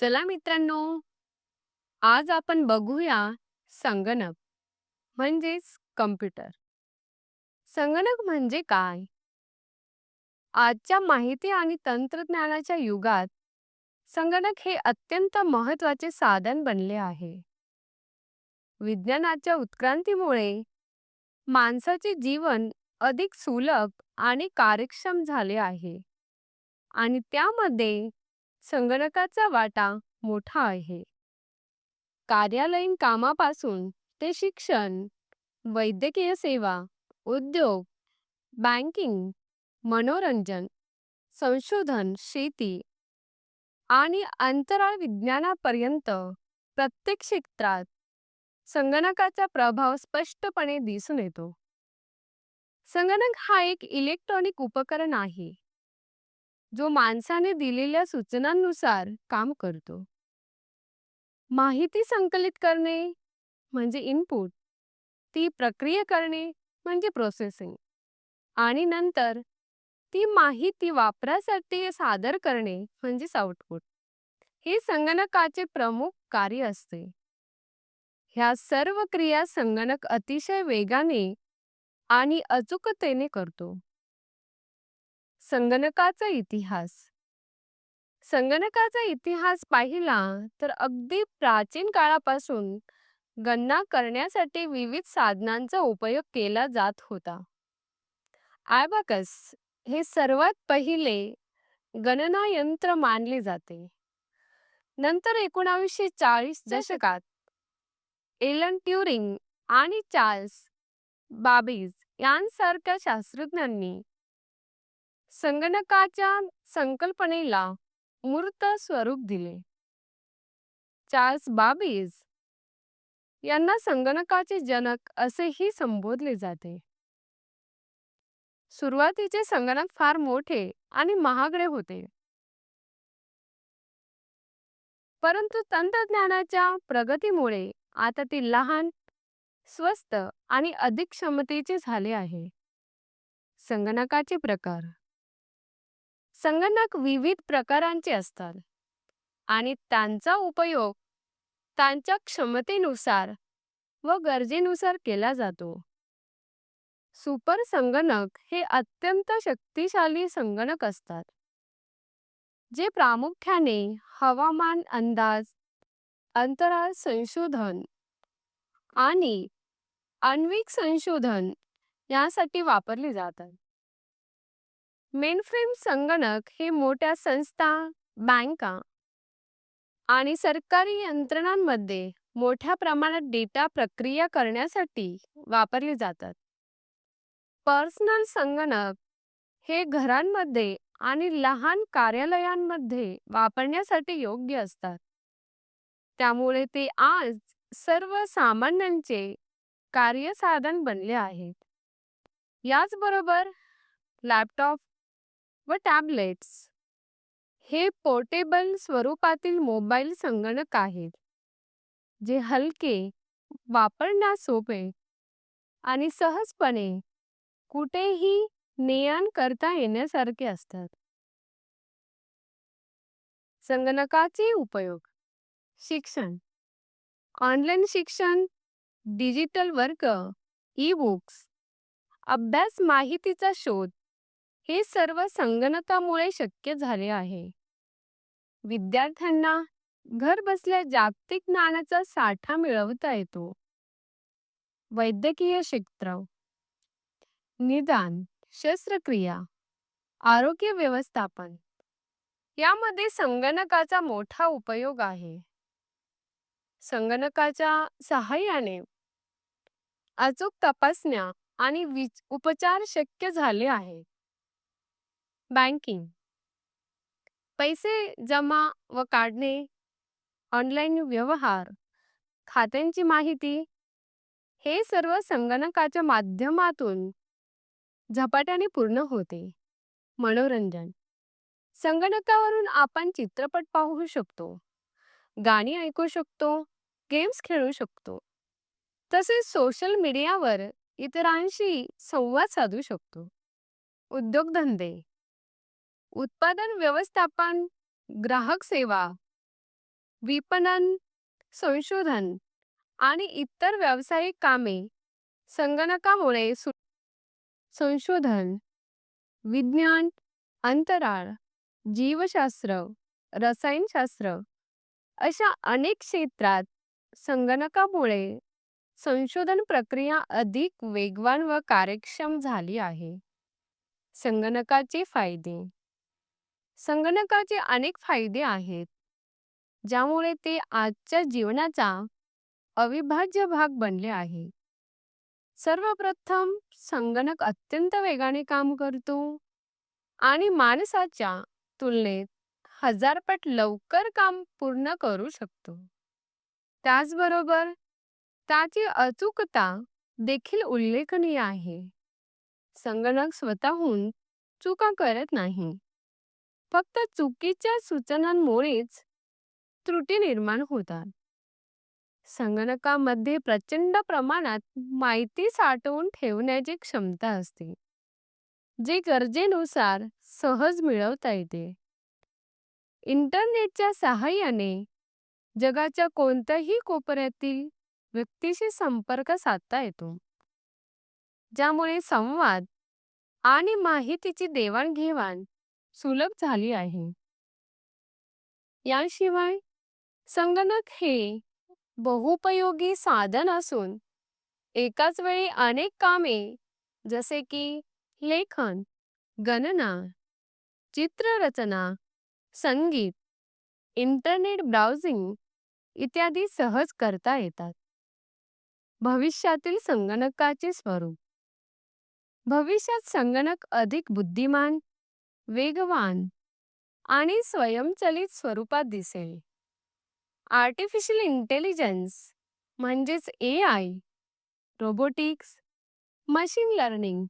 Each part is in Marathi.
चला मित्रांनो, आज आपण बघूया संगणक म्हणजेच कम्प्युटर. संगणक म्हणजे काय? आजच्या माहिती आणि तंत्रज्ञानाच्या युगात संगणक हे अत्यंत महत्त्वाचे साधन बनले आहे. विज्ञानाच्या उत्क्रांतीमुळे माणसाचे जीवन अधिक सुलभ आणि कार्यक्षम झाले आहे आणि त्यामध्ये संगणकाचा वाटा मोठा आहे. कार्यालयीन कामापासून ते शिक्षण, वैद्यकीय सेवा, उद्योग, बँकिंग, मनोरंजन, संशोधन, शेती आणि अंतराळ विज्ञानापर्यंत प्रत्येक क्षेत्रात संगणकाचा प्रभाव स्पष्टपणे दिसून येतो. संगणक हा एक इलेक्ट्रॉनिक उपकरण आहे जो माणसाने दिलेल्या सूचनांनुसार काम करतो. माहिती संकलित करणे म्हणजे इनपुट, ती प्रक्रिया करणे म्हणजे प्रोसेसिंग आणि नंतर ती माहिती वापरासाठी सादर करणे म्हणजेच आउटपुट. हे संगणकाचे प्रमुख कार्य असते. ह्या सर्व क्रिया संगणक अतिशय वेगाने आणि अचूकतेने करतो. संगणकाचा इतिहास संगणकाचा इतिहास पाहिला तर अगदी प्राचीन काळापासून गणना करण्यासाठी विविध साधनांचा उपयोग केला जात होता. ॲबॅकस हे सर्वात पहिले गणना यंत्र मानले जाते. नंतर एकोणावीसशे चाळीस दशकात एलन ट्युरिंग आणि चार्ल्स बाबेज यांसारख्या शास्त्रज्ञांनी संगणकाच्या संकल्पनेला मूर्त स्वरूप दिले. चार्ल्स बाबीज यांना संगणकाचे जनक असेही संबोधले जाते. सुरुवातीचे संगणक फार मोठे आणि महागडे होते. परंतु तंत्रज्ञानाच्या प्रगतीमुळे आता ते लहान, स्वस्त आणि अधिक क्षमतेचे झाले आहे. संगणकाचे प्रकार संगणक विविध प्रकारांचे असतात आणि त्यांचा उपयोग त्यांच्या क्षमतेनुसार व गरजेनुसार केला जातो. सुपर संगणक हे अत्यंत शक्तिशाली संगणक असतात जे प्रामुख्याने हवामान अंदाज, अंतराळ संशोधन आणि आण्विक संशोधन यासाठी वापरले जातात. मेनफ्रेम संगणक हे मोठ्या संस्था, बँका आणि सरकारी यंत्रणांमध्ये मोठ्या प्रमाणात डेटा प्रक्रिया करण्यासाठी वापरले जातात. पर्सनल संगणक हे घरांमध्ये आणि लहान कार्यालयांमध्ये वापरण्यासाठी योग्य असतात. त्यामुळे ते आज सर्वसामान्यांचे कार्यसाधन बनले आहेत. याचबरोबर लॅपटॉप व टॅबलेट्स. हे पोर्टेबल स्वरूपातील मोबाईल संगणक आहेत जे हलके, वापरण्यास सोपे आणि सहजपणे कुठेही ने-आण करता येण्यासारखे असतात. संगणकाचे उपयोग. शिक्षण. ऑनलाईन शिक्षण, डिजिटल वर्ग, ई-बुक्स, अभ्यास माहितीचा शोध हे सर्व संगणकामुळे शक्य झाले आहे. विद्यार्थ्यांना घरबसल्या जागतिक ज्ञानाचा साठा मिळवता येतो. वैद्यकीय क्षेत्र निदान, शस्त्रक्रिया, आरोग्य व्यवस्थापन यामध्ये संगणकाचा मोठा उपयोग आहे. संगणकाच्या सहाय्याने अचूक तपासण्या आणि उपचार शक्य झाले आहेत. बँकिंग पैसे जमा व काढणे, ऑनलाईन व्यवहार, खात्यांची माहिती हे सर्व संगणकाच्या माध्यमातून झपाट्याने पूर्ण होते. मनोरंजन संगणकावरून आपण चित्रपट पाहू शकतो, गाणी ऐकू शकतो, गेम्स खेळू शकतो. तसेच सोशल मीडियावर इतरांशी संवाद साधू शकतो. उद्योगधंदे उत्पादन व्यवस्थापन, ग्राहक सेवा विपणन, संशोधन आणि इतर व्यावसायिक कामे संगणकामुळे सु संशोधन, विज्ञान, अंतराळ, जीवशास्त्र, रसायनशास्त्र अशा अनेक क्षेत्रात संगणकामुळे संशोधन प्रक्रिया अधिक वेगवान व कार्यक्षम झाली आहे. संगणकाचे फायदे संगणकाचे अनेक फायदे आहेत ज्यामुळे ते आजच्या जीवनाचा अविभाज्य भाग बनले आहे. सर्वप्रथम संगणक अत्यंत वेगाने काम करतो आणि माणसाच्या तुलनेत हजारपट लवकर काम पूर्ण करू शकतो. त्याचबरोबर त्याची अचूकता देखील उल्लेखनीय आहे. संगणक स्वतःहून चुका करत नाही. फक्त चुकीच्या सूचनांमुळेच त्रुटी निर्माण होतात. संगणकामध्ये प्रचंड प्रमाणात माहिती साठवून ठेवण्याची क्षमता असते, जी गरजेनुसार सहज मिळवता येते. इंटरनेटच्या सहाय्याने जगाच्या कोणत्याही कोपऱ्यातील व्यक्तीशी संपर्क साधता येतो, ज्यामुळे संवाद आणि माहितीची देवाणघेवाण सुलभ झाली आहे. याशिवाय संगणक हे बहुपयोगी साधन असून एकाच वेळी अनेक कामे जसे की लेखन, गणना, चित्ररचना, संगीत, इंटरनेट ब्राउझिंग इत्यादी सहज करता येतात. भविष्यातील संगणकाचे स्वरूप भविष्यात संगणक अधिक बुद्धिमान, वेगवान आणि स्वयंचलित स्वरूपात दिसेल. आर्टिफिशियल इंटेलिजन्स म्हणजेच A I robotics, machine learning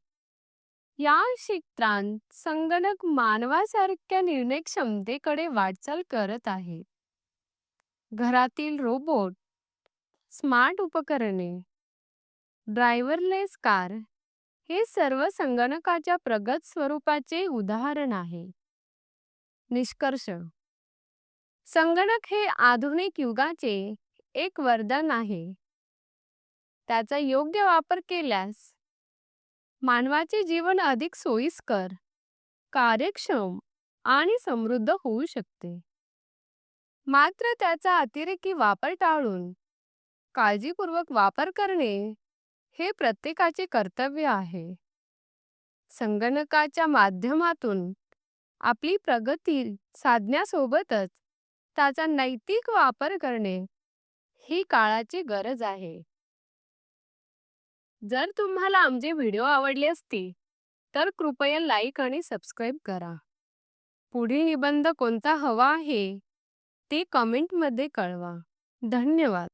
या क्षेत्रांत संगणक मानवासारख्या निर्णय क्षमतेकडे वाटचाल करत आहेत. घरातील रोबोट, स्मार्ट उपकरणे, ड्रायव्हरलेस कार हे सर्व संगणकाच्या प्रगत स्वरूपाचे उदाहरण आहे. निष्कर्ष संगणक हे आधुनिक युगाचे एक वरदान आहे. त्याचा योग्य वापर केल्यास मानवाचे जीवन अधिक सोयीस्कर, कार्यक्षम आणि समृद्ध होऊ शकते. मात्र त्याचा अतिरेकी वापर टाळून काळजीपूर्वक वापर करणे हे प्रत्येकाचे कर्तव्य आहे. संगणकाच्या माध्यमातून आपली प्रगती साधण्यासोबतच त्याचा नैतिक वापर करणे ही काळाची गरज आहे. जर तुम्हाला आमचे व्हिडिओ आवडले असतील तर कृपया लाईक आणि सबस्क्राईब करा. पुढील निबंध कोणता हवा आहे ते कमेंटमध्ये कळवा. धन्यवाद.